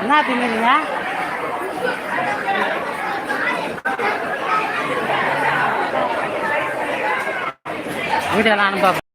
என்ன திங்குறீங்க வீடியோலாம் அனுப்ப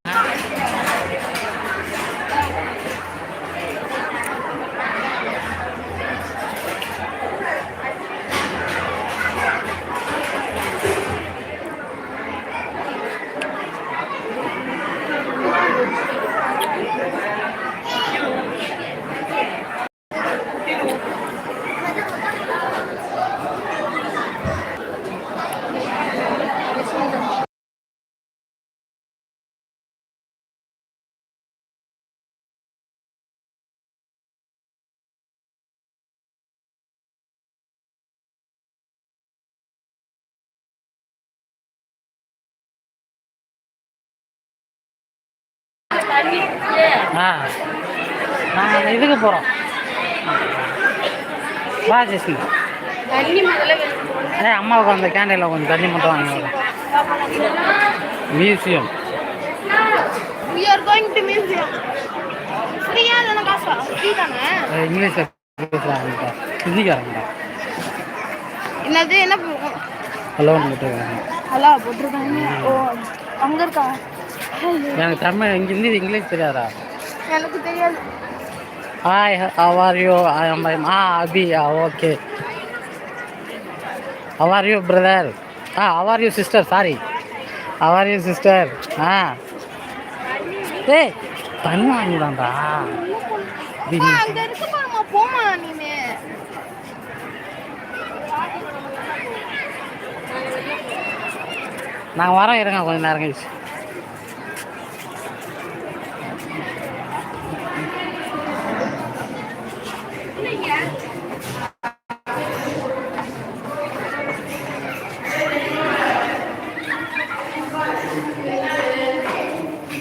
ஆ. நாங்கள் இதுக்கு போகிறோம் வா ஜெஸ்மி ஏ அம்மாவுக்கு அந்த கேண்டீனில் கொஞ்சம் தண்ணி மட்டும் வாங்கி museum. We are going to museum. ஃப்ரீயா தானே காசு? ஃப்ரீ தானே? இங்கிலீஷில் பேசுகிறாங்க ஹிந்திக்காரங்க என்னது என்ன ஹலோ போட்டிருக்காங்க. ஓ அங்க இருக்கா? எனக்கு தமிழ் இங்கே ஹிந்தி இங்கிலீஷ் தெரியாதா? எனக்கு தெரியாது. Hi how are you ah Abhi ah okay how are you brother ah how are you sister sorry how are you sister ah. ஏய் தண்ணி நீனு. நாங்கள் வரோம் இருங்க கொஞ்சம் நேரம் கழிச்சு.